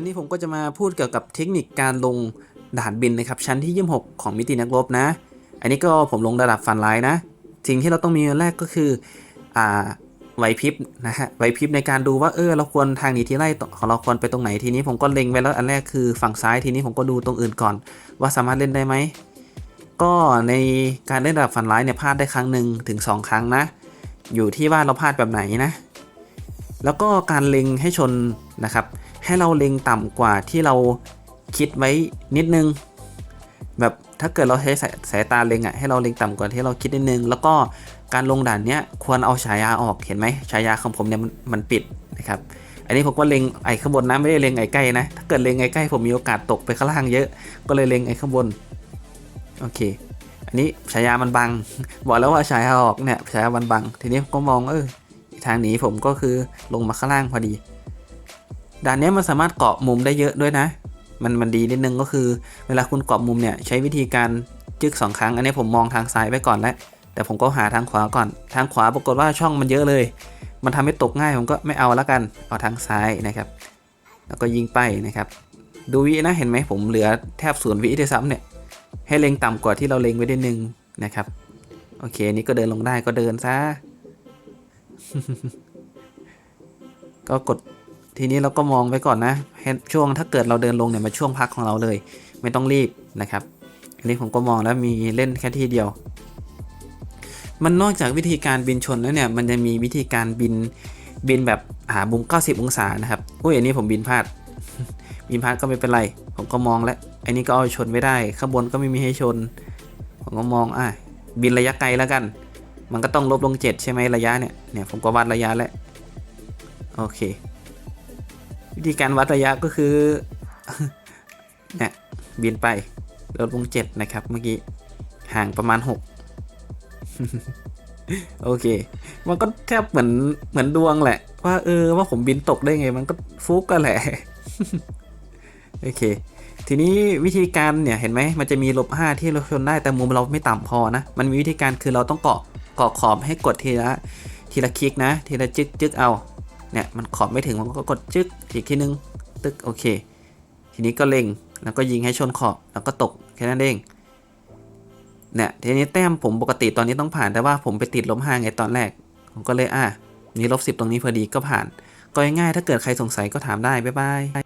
วันนี้ผมก็จะมาพูดเกี่ยวกับเทคนิคการลงด่านบินนะครับ ชั้นที่ 26 ของมิตินักรบนะ อันนี้ก็ผมลงระดับฟันไลน์นะ สิ่งที่เราต้องมีอันแรกก็คืออ่าไหวพริบนะฮะไหวพริบในการดูว่าเออเราควรทางหนีที่ไล่ของเราควรไปตรงไหนทีนี้ผมก็เล็งไว้แล้วอันแรกคือฝั่งซ้ายทีนี้ผมก็ดูตรงอื่นก่อน ว่าสามารถเล่นได้ไหมก็ในการเล่นระดับฟันไลน์เนี่ยพลาดได้ครั้งหนึ่งถึง 2 ครั้งนะ อยู่ที่ว่าเราพลาดแบบไหนนะ แล้วก็การเล็งให้ชน นะครับ ให้เราเล็งต่ำกว่าที่เราคิดไว้นิดนึง แบบถ้าเกิดเราใช้สายสายตาเล็งอะ่ะให้เราเล็งต่ำกว่าที่เราคิดนิดนึง แล้วก็การลงด่านเนี้ยควรเอาฉายาออกเห็นไหมฉายาของผมเนี่ยมันมันปิดนะครับ อันนี้ผมก็เล็งไอ้ข้างบนนะไม่ได้เล็งไอ้ใกล้นะถ้าเกิดเล็งไอ้ใกล้ผมมีโอกาสตกไปข้างล่างเยอะ ก็เลยเล็งไอ้ข้างบนโอเค อันนี้ฉายามันบัง บอกแล้วว่าฉายาออกเนี่ยฉายามันบัง ทีนี้ก็มองเออทางหนีผมก็คือลงมาข้างล่างพอดี ด่านเนี้ยมันสามารถเกาะมุมได้เยอะด้วยนะ มันมันดีนิดนึงก็คือ เวลาคุณเกาะมุมเนี่ยใช้วิธีการจึกสองครั้ง อันนี้ผมมองทางซ้ายไว้ก่อนแล้ว แต่ผมก็หาทางขวาก่อน ทางขวาปรากฏว่าช่องมันเยอะเลย มันทำให้ตกง่ายผมก็ไม่เอาแล้วกัน เอาทางซ้ายนะครับ แล้วก็ยิงไปนะครับ ดูวินะเห็นไหมผมเหลือแทบศูนย์วิด้วยซ้ำเนี่ย ให้เล็งต่ำกว่าที่เราเล็งไว้ได้นึงนะครับ โอเคนนี้ก็เดินลงได้ก็เดินซะ ก็กด ทีนี้เราก็มองไว้ก่อนนะช่วงถ้าเกิดเราเดินลงเนี่ยมาช่วงพักของเราเลย ไม่ต้องรีบนะครับอันนี้ผมก็มองแล้วมีเล่นแค่ที่เดียว มันนอกจากวิธีการบินชนแล้วเนี่ยมันจะมีวิธีการบินบินแบบหามุม90 องศานะครับอุ้ยอันนี้ผมบินพลาด บินพลาดก็ไม่เป็นไร ผมก็มองแล้วอันนี้ก็เอาชนไม่ได้ ข้างบนก็ไม่มีให้ชน ผมก็มองอะบินระยะไกลแล้วกัน มันก็ต้องลบลง 7 ใช่ไหมระยะเนี่ยเนี่ยผมก็วัดระยะแล้วโอเค วิธีการวัดระยะก็คือเนี่ยบินไปลดลง7นะครับ เมื่อกี้ห่างประมาณ6โอเค มันก็แทบเหมือนเหมือนดวงแหละ ว่าเออว่าผมบินตกได้ไง มันก็ฟุกกันแหละ โอเค ทีนี้วิธีการเนี่ยเห็นไหมมันจะมีลบ5ที่เราชนได้แต่มุมเราไม่ต่ำพอนะ มันมีวิธีการคือเราต้องเกาะเกาะขอบให้กดทีละทีละคลิกนะ ทีละจึกจึกเอา เนี่ยมันขอบไม่ถึงมันก็กดจึ๊กอีกทีนึง ตึกโอเค ทีนี้ก็เล็งแล้วก็ยิงให้ชนขอบแล้วก็ตกแค่นั้นเองเนี่ยทีนี้แต้มผมปกติตอนนี้ต้องผ่านแต่ว่าผมไปติดลบห้าไงตอนแรก ผมก็เลยอะนี่ลบสิบตรงนี้พอดีก็ผ่าน ก็ง่ายๆถ้าเกิดใครสงสัยก็ถามได้บ๊ายบาย